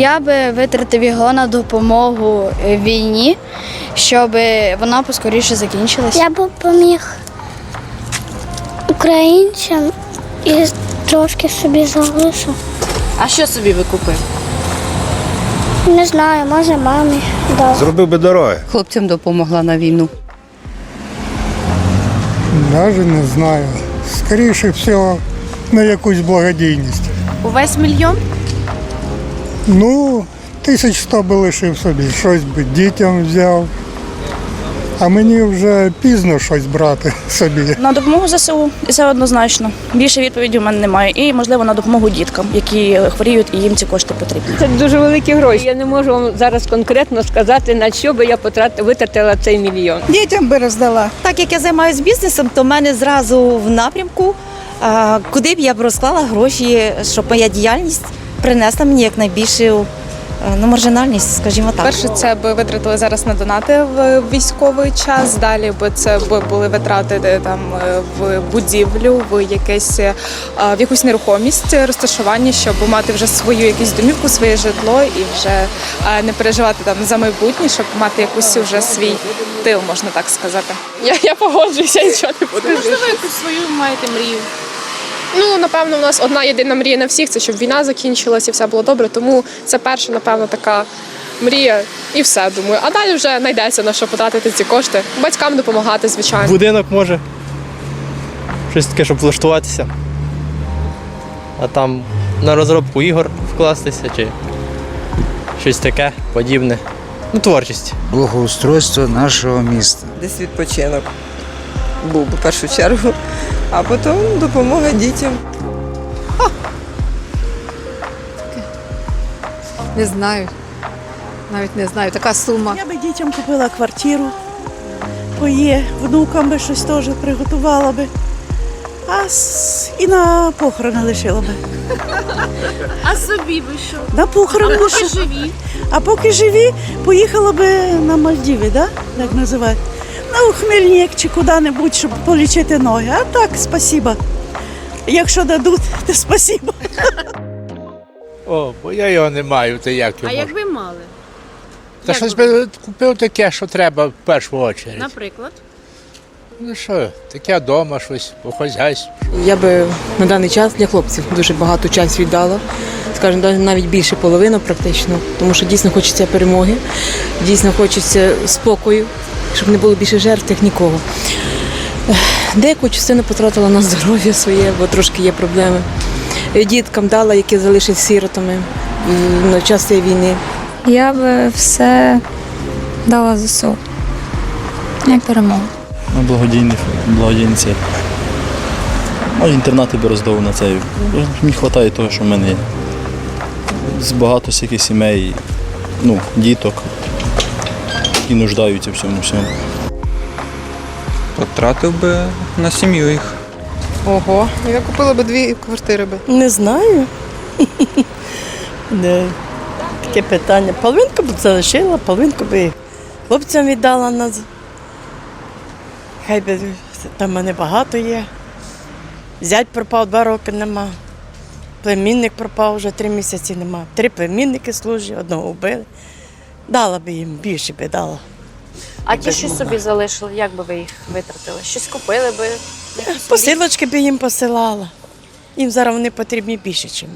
Я би витратив його на допомогу війні, щоб вона поскоріше закінчилася. Я б допоміг українцям і трошки собі залишив. А що собі ви купив? Не знаю, може мамі дав. Зробив би дороги. Хлопцям допомогла на війну. Навіть не знаю. Скоріше всього, на якусь благодійність. Увесь мільйон? Ну, тисяч сто би лишив собі, щось би дітям взяв. А мені вже пізно щось брати собі. На допомогу ЗСУ, і це однозначно. Більше відповіді в мене немає. І, можливо, на допомогу діткам, які хворіють і їм ці кошти потрібні. Це дуже великі гроші. Я не можу вам зараз конкретно сказати, на що би я потратила, витратила цей мільйон. Дітям би роздала. Так як я займаюся бізнесом, то в мене зразу в напрямку, куди б я б розклала гроші, щоб моя діяльність принесла мені якнайбільшу е, ну, маржинальність, скажімо так. Перше, це би витратили зараз на донати в військовий час. Далі би це би були витрати там е, в будівлю, в якесь е, в якусь нерухомість розташування, щоб мати вже свою якусь домівку, своє житло і вже не переживати там за майбутнє, щоб мати якусь вже свій тил, можна так сказати. Я, я погоджуюся, нічого не буду. Можливо, якусь свою маєте мрію. Ну, напевно, у нас одна єдина мрія на всіх це щоб війна закінчилася і все було добре. Тому це перша, напевно, така мрія, і все думаю. А далі вже знайдеться на що потратити ці кошти. Батькам допомагати, звичайно. Будинок може. Щось таке, щоб влаштуватися. А там на розробку ігор вкластися чи щось таке подібне. Ну, творчість. Благоустройство нашого міста. Десь відпочинок був у першу чергу, а потім допомога дітям. Не знаю. Навіть не знаю. Така сума. Я би дітям купила квартиру, поє, внукам би щось теж приготувала би. А с- і на похорони лишила би. А собі ви що? На похорони А поки лишила. живі. А поки живі, поїхала би на Мальдіви, да? як називають? На Ухмельник чи куди-небудь, щоб полічити ноги. А так, спасіба. Якщо дадуть, то спасіба. О, бо я його не маю, то як А як ви мали? Та як щось ви- би купив таке, що треба в першу чергу. Наприклад. Ну що, таке вдома щось, по хазяйству. Я би на даний час для хлопців дуже багато часу віддала. Скажімо, навіть більше половини практично, тому що дійсно хочеться перемоги, дійсно хочеться спокою, щоб не було більше жертв як нікого. Деяку частину потратила на здоров'я своє, бо трошки є проблеми. Е, Діткам дала, які залишились сиротами на час цієї війни. Я би все дала ЗСУ. Як перемогу. Ну, благодійний, цей. Може, інтернати би роздав на цей. Мені вистачає того, що в мене є. З багато всяких сімей, ну, діток, які нуждаються в цьому всьому. Потратив би на сім'ю їх. Ого, Я купила би дві квартири би. Не знаю. Не. Таке питання. Половинку б залишила, половинку би хлопцям віддала на. з- Хай би там мене багато є. Зять пропав два роки нема. Племінник пропав вже три місяці нема. Три племінники служать, одного вбили. Дала би їм, більше би дала. А ті, що собі залишили, як би ви їх витратили? Щось купили би? Посилочки би їм посилала. Їм зараз вони потрібні більше, ніж мені.